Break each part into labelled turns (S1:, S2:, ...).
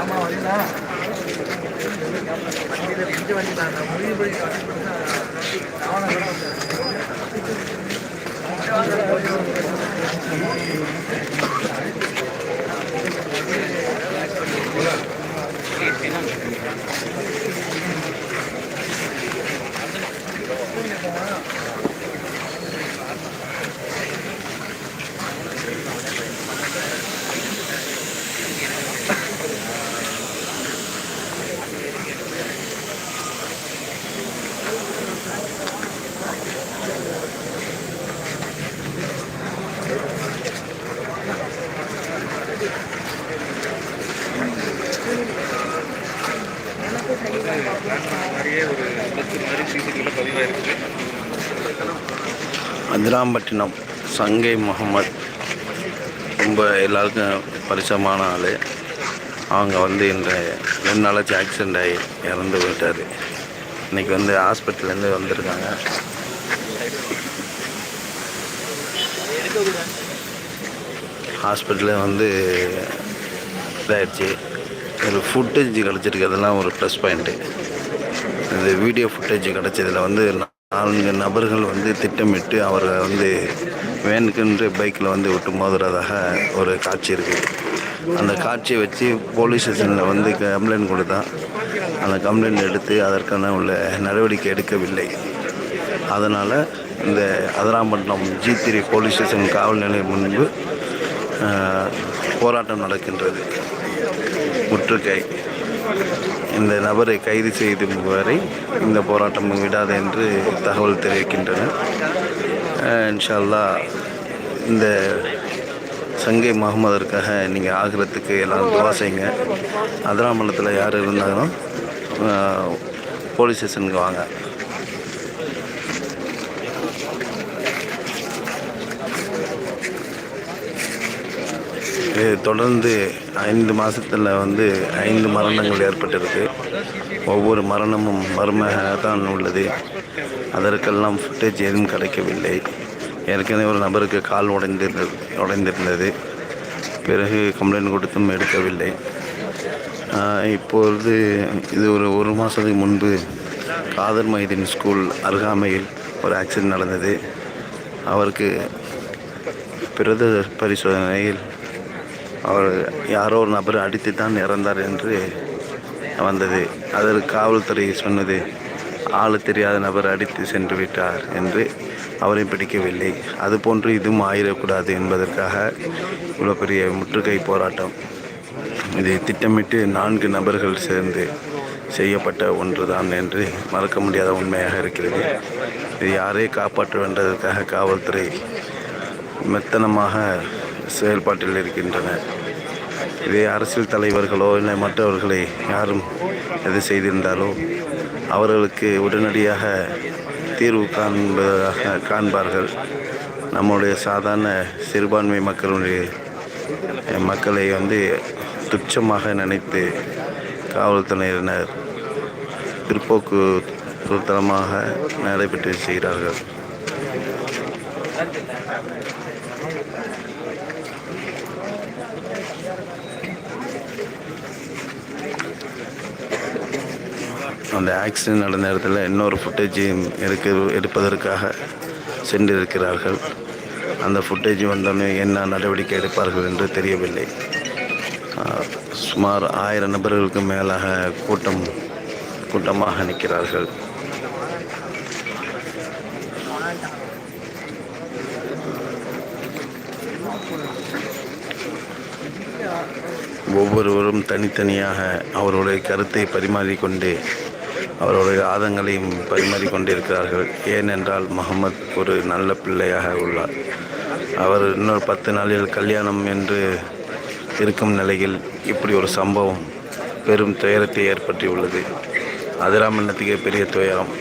S1: ஆமா வரீங்களா வண்டியில் எந்த வண்டி முடிவு அதிராம்பட்டினம் சங்கை முகமது ரொம்ப எல்லாருக்கும் பரிசமான ஆள். அவங்க வந்து இந்த ரெண்டு நாளாச்சு ஆக்சிடெண்ட் ஆகி இறந்து போயிட்டார். இன்றைக்கி வந்து ஹாஸ்பிட்டல்லேருந்து வந்திருக்காங்க. ஹாஸ்பிட்டலில் வந்து இதாகிடுச்சு ஒரு ஃபுட்டேஜ் கிடச்சிருக்கிறதுலாம் ஒரு ப்ளஸ் பாயிண்ட்டு இந்த வீடியோ ஃபுட்டேஜ் கிடச்சதில் வந்து நான்கு நபர்கள் வந்து திட்டமிட்டு அவரை வந்து வேனுக்குன்ற பைக்கில் வந்து விட்டு மோதுறதாக ஒரு காட்சி இருக்குது. அந்த காட்சியை வச்சு போலீஸ் ஸ்டேஷனில் வந்து கம்ப்ளைண்ட் கொடுத்தான். அந்த கம்ப்ளைண்ட் எடுத்து அதற்கான உள்ள நடவடிக்கை எடுக்கவில்லை. அதனால் இந்த Adirampattinam G three police station காவல் நிலையம் முன்பு போராட்டம் நடக்கின்றது. முற்றுகை. இந்த நபரை கைது செய்து வரை இந்த போராட்டம் விடாது என்று தகவல் தெரிவிக்கின்றன இன்ஷால்லா இன்ஷா அல்லாஹ் இந்த சங்கை முகமதற்காக நீங்கள் ஆகிறதுக்கு எல்லாம் துவா செய்யுங்க. அதிராமலத்தில் யார் இருந்தாலும் போலீஸ் ஸ்டேஷனுக்கு வாங்க. தொடர்ந்து ஐந்து மாதத்தில் வந்து ஐந்து மரணங்கள் ஏற்பட்டிருக்கு. ஒவ்வொரு மரணமும் மர்மமாக தான் உள்ளது. அதற்கெல்லாம் ஃபுட்டேஜ் எதுவும் கிடைக்கவில்லை. ஏற்கனவே ஒரு நபருக்கு கால் உடைந்திருந்தது உடைந்திருந்தது. பிறகு கம்ப்ளைண்ட் கொடுத்தும் எடுக்கவில்லை. இப்போது இப்பொழுது இது ஒரு ஒரு மாதத்துக்கு முன்பு காதர் மைதீன் ஸ்கூல் அருகாமையில் ஒரு ஆக்சிடென்ட் நடந்தது. அவருக்கு பிரத பரிசோதனையில் அவர் யாரோ ஒரு நபர் அடித்து தான் இறந்தார் என்று வந்தது. அதற்கு காவல்துறை சொன்னது ஆள் தெரியாத நபர் அடித்து சென்று விட்டார் என்று அவரை பிடிக்கவில்லை. அதுபோன்று இதுவும் ஆயிடக்கூடாது என்பதற்காக இவ்வளோ பெரிய முற்றுகை போராட்டம். இதை திட்டமிட்டு நான்கு நபர்கள் சேர்ந்து செய்யப்பட்ட ஒன்றுதான் என்று மறக்க முடியாத உண்மையாக இருக்கிறது. இது யாரே காப்பாற்ற வேண்டதற்காக காவல்துறை மெத்தனமாக செயல்பாட்டில் இருக்கின்றனர். இதே அரசியல் தலைவர்களோ இல்லை மற்றவர்களை யாரும் எது செய்திருந்தாலோ அவர்களுக்கு உடனடியாக தீர்வு காண்பதாக காண்பார்கள். நம்முடைய சாதாரண சிறுபான்மை மக்களுடைய மக்களை வந்து துச்சமாக நினைத்து காவல்துறையினர் பிற்போக்கு தளமாக நடைபெற்று செய்கிறார்கள். அந்த ஆக்சிடென்ட் நடந்த இடத்துல இன்னொரு ஃபுட்டேஜையும் எடுக்க எடுப்பதற்காக சென்றிருக்கிறார்கள். அந்த ஃபுட்டேஜ் வந்தோடனே என்ன நடவடிக்கை எடுப்பார்கள் என்று தெரியவில்லை. சுமார் ஆயிரம் நபர்களுக்கு மேலாக கூட்டம் கூட்டமாக நிற்கிறார்கள். ஒவ்வொருவரும் தனித்தனியாக அவருடைய கருத்தை பரிமாறிக்கொண்டு அவருடைய ஆதங்களையும் பரிமாறிக்கொண்டிருக்கிறார்கள். ஏனென்றால் முகமது ஒரு நல்ல பிள்ளையாக உள்ளார். அவர் இன்னொரு பத்து நாளில் கல்யாணம் என்று இருக்கும் நிலையில் இப்படி ஒரு சம்பவம் பெரும் துயரத்தை ஏற்பட்டியுள்ளது அதிராமண்ணத்துக்கே பெரிய துயரம்.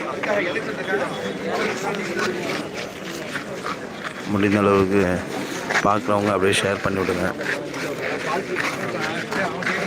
S1: முடிந்த அளவுக்கு பார்க்குறவங்க அப்படியே ஷேர்
S2: பண்ணிவிடுங்க.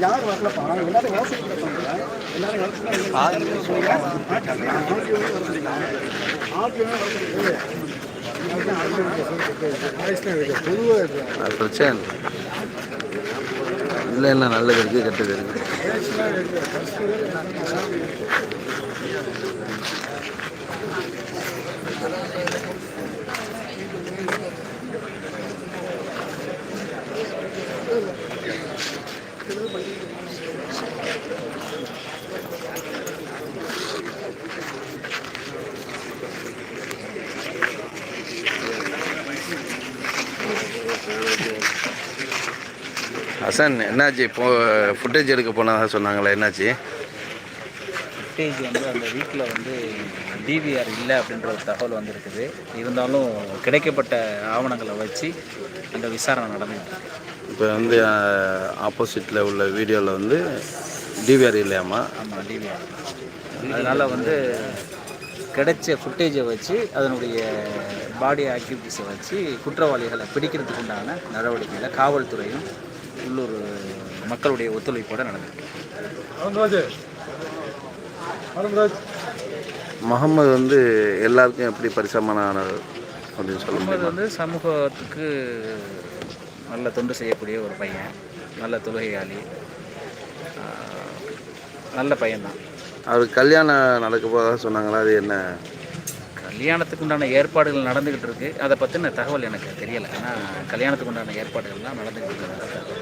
S2: யார் வரலப்பா எல்லாரும் எல்லாரும்
S1: பிரச்சனை இல்லை இல்லை நல்லது இருக்குது கெட்டது இருக்குது ஹசன் என்னாச்சு? இப்போ ஃபுட்டேஜ் எடுக்க போனதாக சொன்னாங்களே? என்னாச்சு?
S3: ஃபுட்டேஜ் வந்து அந்த வீட்டில் வந்து டிவிஆர் இல்லை அப்படின்ற ஒரு தகவல் வந்திருக்குது. இருந்தாலும் கிடைக்கப்பட்ட ஆவணங்களை வச்சு அந்த விசாரணை நடந்துகிட்டு இருக்கு
S1: இப்போ வந்து ஆப்போசிட்டில் உள்ள வீடியோவில் வந்து டிவிஆர் இல்லையாம்மா?
S3: ஆமாம் டிவிஆர் அதனால் வந்து கிடைச்ச ஃபுட்டேஜை வச்சு அதனுடைய பாடி ஆக்டிவிட்டீஸை வச்சு குற்றவாளிகளை பிடிக்கிறதுக்கு உண்டான நடவடிக்கையில் காவல்துறையும் உள்ளூர் மக்களுடைய ஒத்துழைப்போடு நடந்துருக்கு
S1: முகமது வந்து எல்லாருக்கும் எப்படி பரிசமானார் அப்படின்னு சொல்ல
S3: முகமது வந்து சமூகத்துக்கு நல்ல தொண்டு செய்யக்கூடிய ஒரு பையன். நல்ல தொழுகையாளி. நல்ல பையன்தான்.
S1: அவர் கல்யாணம் நடக்க போதாக சொன்னாங்களா? அது என்ன?
S3: கல்யாணத்துக்கு உண்டான ஏற்பாடுகள் நடந்துக்கிட்டு இருக்கு. அதை பற்றின தகவல் எனக்கு தெரியலை. ஏன்னா கல்யாணத்துக்கு உண்டான ஏற்பாடுகள்லாம் நடந்துக்கிட்டு இருக்கு.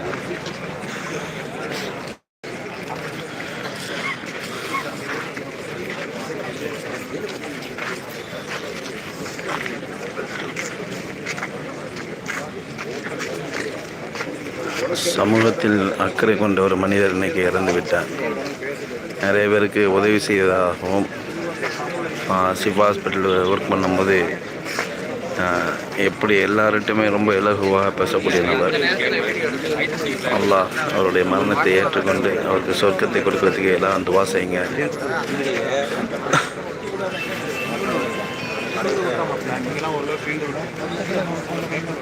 S1: சமூகத்தில் அக்கறை கொண்ட ஒரு மனிதர் இன்னைக்கு இறந்து விட்டார். நிறைய பேருக்கு உதவி செய்வதாகவும் சிவா ஹாஸ்பிட்டலில் ஒர்க் பண்ணும்போது எப்படி எல்லார்கிட்டையுமே ரொம்ப இலகுவாக பேசக்கூடிய நபர். அல்லாஹ் அவருடைய மரணத்தை ஏற்றுக்கொண்டு அவருக்கு சொர்க்கத்தை கொடுக்கறதுக்கு எல்லாம் துவா செய்யுங்க.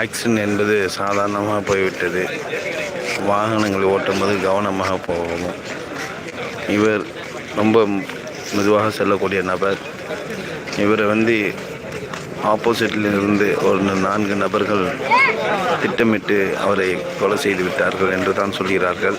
S1: ஆக்சிடென்ட் என்பது சாதாரணமாக போய்விட்டது. வாகனங்களை ஓட்டும்போது கவனமாக போகணும். இவர் ரொம்ப மெதுவாக செல்லக்கூடிய நபர். இவரை வந்து ஆப்போசிட்டில் இருந்து ஒரு நான்கு நபர்கள் திட்டமிட்டு அவரை கொலை செய்து விட்டார்கள் என்று தான் சொல்கிறார்கள்.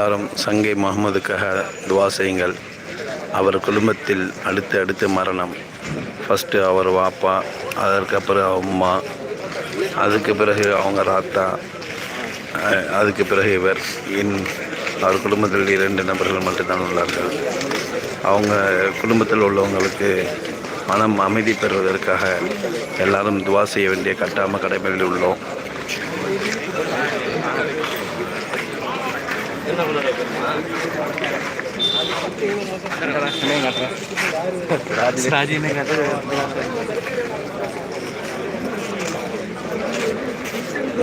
S1: எல்லாரும் சங்கை முகமதுக்காக துவா செய்யுங்கள். அவர் குடும்பத்தில் அடுத்து அடுத்து மரணம். ஃபஸ்ட்டு அவர் வாப்பா அதற்கப்புறம் அம்மா அதுக்கு பிறகு அவங்க ராத்தா அதுக்கு பிறகு இவர். இன் அவர் குடும்பத்தில் இரண்டு நபர்கள் மட்டும்தான் உள்ளார்கள். அவங்க குடும்பத்தில் உள்ளவங்களுக்கு மனம் அமைதி பெறுவதற்காக எல்லாரும் துவா செய்ய வேண்டிய கட்டாம கடமையில் உள்ளோம்.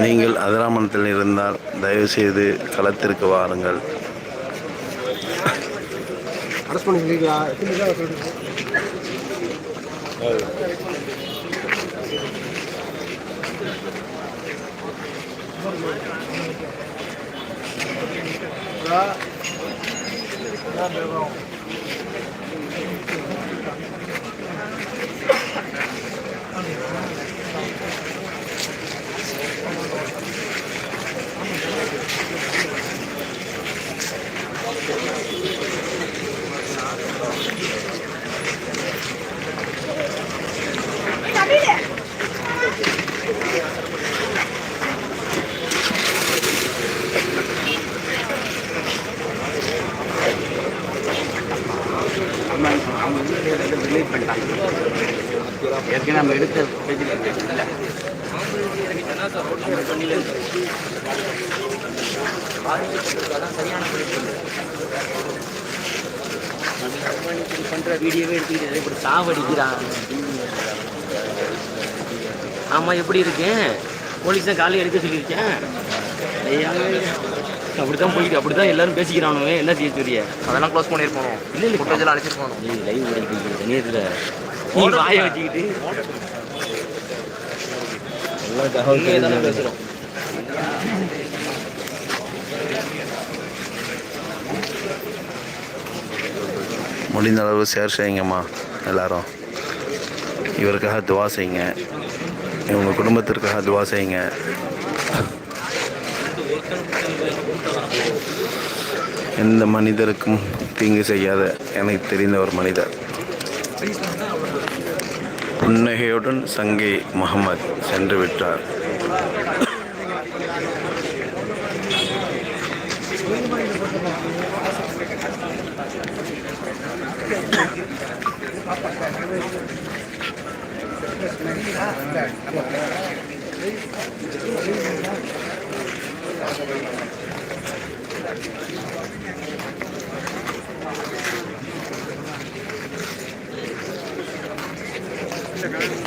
S1: நீங்கள் அதிராமணத்தில் இருந்தால் தயவுசெய்து களத்திற்கு வாருங்கள்.
S2: அரெஸ்ட் பண்ணிக்கிறீங்களா?
S3: ஏற்கனவே நம்ம எடுத்த
S4: பண்ற வீடியோவே எடுத்துக்கிட்டு இப்படி சாவடிக்கிறான் ஆமா எப்படி இருக்கேன் போலீஸ் தான் காலையில் எடுக்க சொல்லியிருக்கேன் ஐயா, அப்படித்தான் போயிட்டு அப்படித்தான் எல்லாரும் பேசிக்கிறானுங்க என்ன செய்ய சொல்லிய
S5: அதெல்லாம் க்ளோஸ் பண்ணியிருப்போம்.
S4: இல்ல இல்ல
S5: ஃபுட்டேஜெல்லாம் அழைச்சிட்டு போகணும்
S4: லைவ் நீ வாயை வச்சுக்கிட்டு உண்மையை தானே பேசுறோம்
S1: முடிந்த அளவு ஷேர் செய்யுங்கம்மா எல்லாரும். இவருக்காக துவா செய்யுங்க. இவங்க குடும்பத்திற்காக துவா செய்யுங்க. எந்த மனிதருக்கும் தீங்கு செய்யாத எனக்கு தெரிந்த ஒரு மனிதர். புன்னகையுடன் சங்கை முகமது சென்று விட்டார் அஸ்ஸலாமு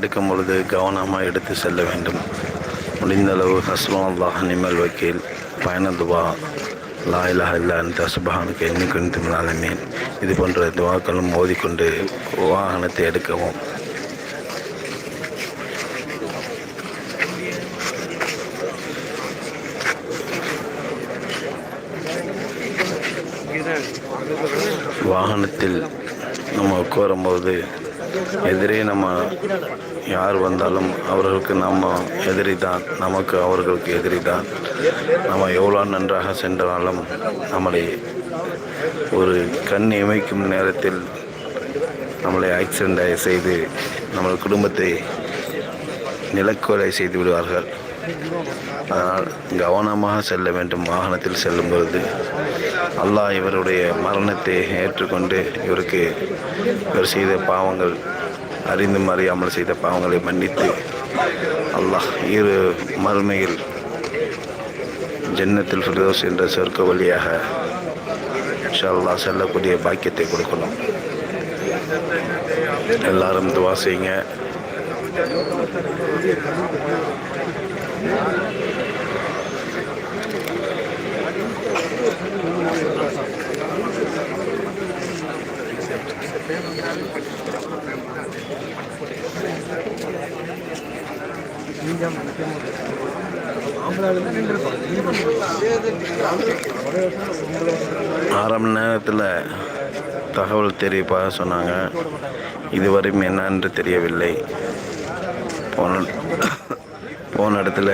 S1: எடுக்கும் பொழுது கவனமாக எடுத்து செல்ல வேண்டும். முடிந்தளவு ஹஸ்லம் அல்லாஹ் நிமல் வக்கீல் பயணதுவா லாயிலாக இல்லான் தசுபகானுக்கு எண்ணிக்கொண்டு நாளமேன் இது போன்ற துவாக்களும் மோதிக்கொண்டு வாகனத்தை எடுக்கவும். வாகனத்தில் நம்ம உட்காரும்போது எதிரே நம்ம யார் வந்தாலும் அவர்களுக்கு நம்ம எதிரி தான் நமக்கு அவர்களுக்கு எதிரி தான் நம்ம எவ்வளோ நன்றாக சென்றாலும் நம்மளை ஒரு கண் இமைக்கும் நேரத்தில் நம்மளை ஆக்சிடெண்ட் செய்து நம்ம குடும்பத்தை நிலக்கொலை செய்து விடுவார்கள். அதனால் கவனமாக செல்ல வேண்டும். வாகனத்தில் செல்லும் பொழுது அல்லாஹ் இவருடைய மரணத்தை ஏற்றுக்கொண்டு இவருக்கு இவர் செய்த பாவங்கள் அறிந்தும் அறியாமல் செய்த பாவங்களை மன்னித்து அல்லாஹ் இரு மறுமையில் ஜன்னத்தில் ஃபிர்தோஸ் என்ற சொர்க்க வழியாக இன்ஷா அல்லாஹ் செல்லக்கூடிய பாக்கியத்தை கொடுக்கணும். எல்லாரும் துவா செய்யுங்க. அரை மணி நேரத்தில் தகவல் தெரிவிப்பாக சொன்னாங்க. இதுவரையும் என்னன்னு தெரியவில்லை. போன போன இடத்துல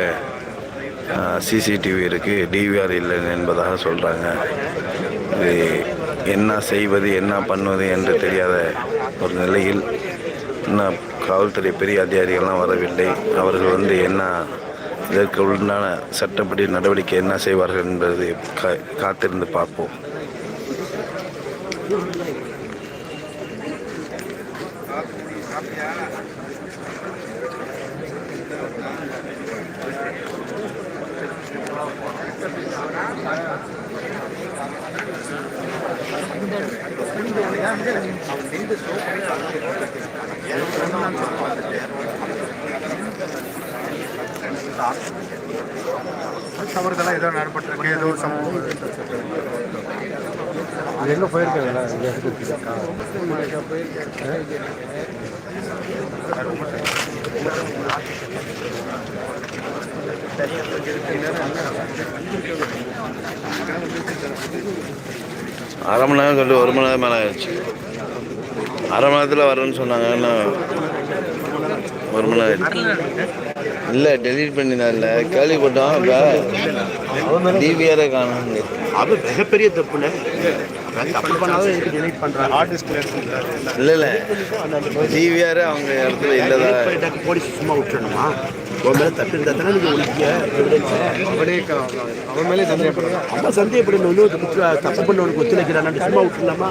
S1: சிசிடிவி இருக்குது டிவிஆர் இல்லை என்பதாக சொல்கிறாங்க இது என்ன செய்வது என்ன பண்ணுவது என்று தெரியாத ஒரு நிலையில் இன்னும் காவல்துறை பெரிய அதிகாரிகள்லாம் வரவில்லை. அவர்கள் வந்து என்ன இதற்கு உண்டான சட்டப்படி நடவடிக்கை என்ன செய்வார்கள் என்பது கா காத்திருந்து பார்ப்போம்.
S2: தவறுதெல்லாம் ஏதோ நடப்பட்டிருக்கு ஏதோ சம்பவம்
S5: எங்கே போயிருக்கேன்
S1: அரை மணி நேரம் சொல்லிட்டு ஒரு மணி நேரம் மேலே ஆயிடுச்சு. அரை மணி நேரத்தில் வரேன்னு சொன்னாங்க ஒரு மணி நேரம் ஆயிடுச்சு. இல்லை டெலிட் பண்ணினா இல்லை கேள்விப்பட்டோம் இப்போ டிவிஆரே காணும்
S2: அது மிகப்பெரிய தப்புன்னு அதான் தப்பு. பண்ணாலும் எனக்கு delete பண்றாங்க? ஹார்ட் டிஸ்க்
S1: இல்லை இல்லை. டிவிஆரே அவங்க இடத்துல
S2: பண்ணிட்டாக்க போலீஸ் சும்மா விட்டுறணுமா? உன் மேல தப்பு இருந்தா தானே நீங்க ஒழிக்க
S5: அவன் மேலே சந்தேகப்படுறேன்.
S2: அம்மா சந்தேகப்படணும் இன்னொரு தப்பு பண்ணவனுக்கு ஒத்துழைக்கிறான். சும்மா விட்டுலாமா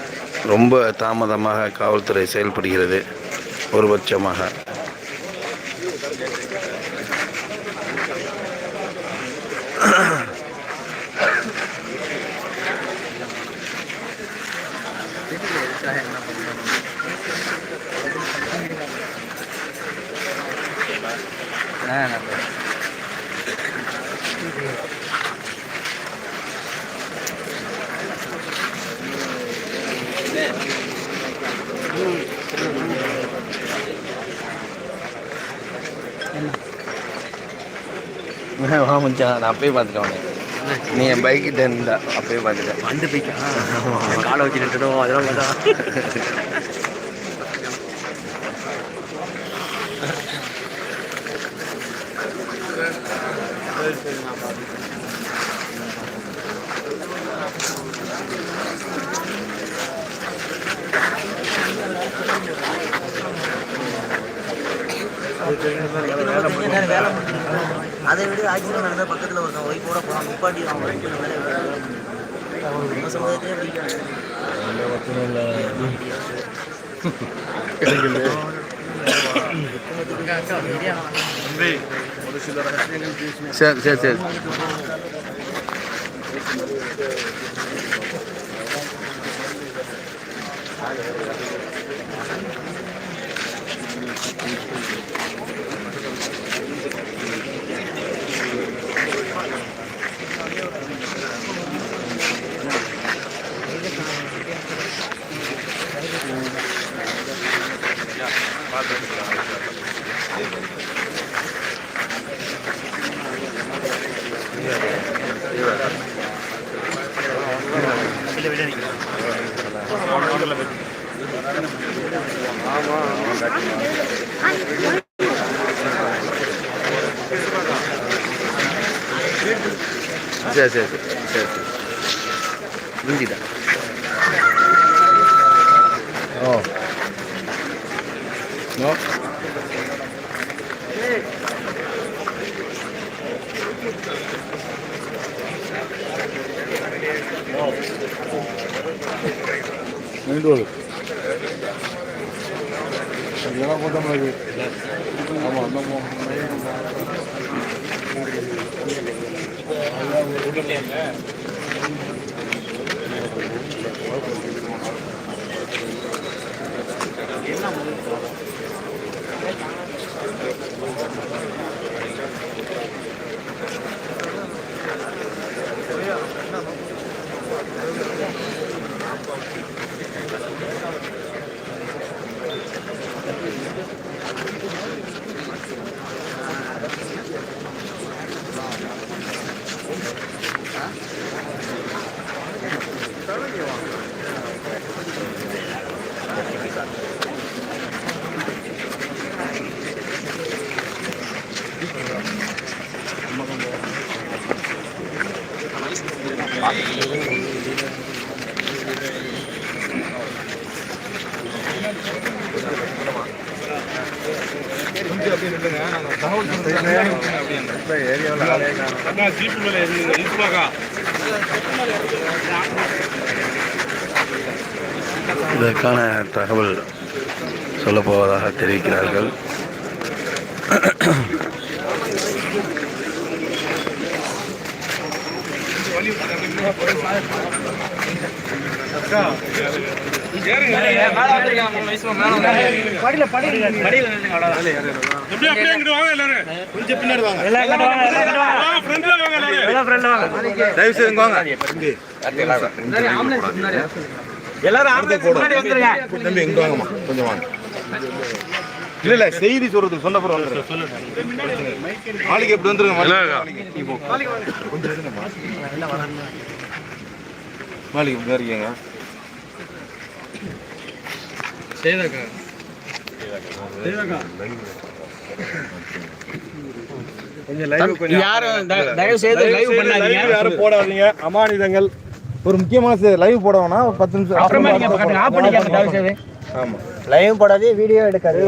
S1: ரொம்ப தாமதமாக காவல்துறை செயல்படுகிறது. ஒருபட்சமாக வா மச்சான் நான் அப்பயே பார்த்துட்டேன் உனக்கு நீ என் பைக்கிட்ட இருந்தா அப்பயே பார்த்துட்டேன்.
S2: அந்த பைக்கா காலை வச்சு நின்றுடும் அதெல்லாம் பார்த்தா
S4: ஆக்சிடென்ட் நடந்த பக்கத்தில் ஒருத்தன் ஒய்ஃபோட போனான் நிப்பாட்டி அவங்க வெயிட் பண்ண மேலே நம்ம சமுதாயத்திலே
S1: சரி சரி சரி. சரி சரி சரி சரி சரி. முந்திட்டேன் மெயின்
S5: ரோடு இதெல்லாம் கூட்டமாக இருக்குது ஆமாம் அந்த என்ன
S1: இதற்கான தகவல் சொல்லப்போவதாக தெரிவிக்கிறார்கள்.
S5: தயவு செய்து இங்க வாங்க தம்பி இங்க வாங்கம்மா கொஞ்சம் வாங்க இல்ல இல்ல செய்தி சொல்றது சொன்ன பிறகு நாளைக்கு எப்படி வந்துருங்க வேலைக்கு இப்படி இருக்கீங்க. செய்தாக்கா அமானிதங்கள். ஒரு முக்கியமான லைவ் போடணும்னா பத்து நிமிஷம் ஆமா.
S4: லைவ் போடாதே வீடியோ எடுக்காது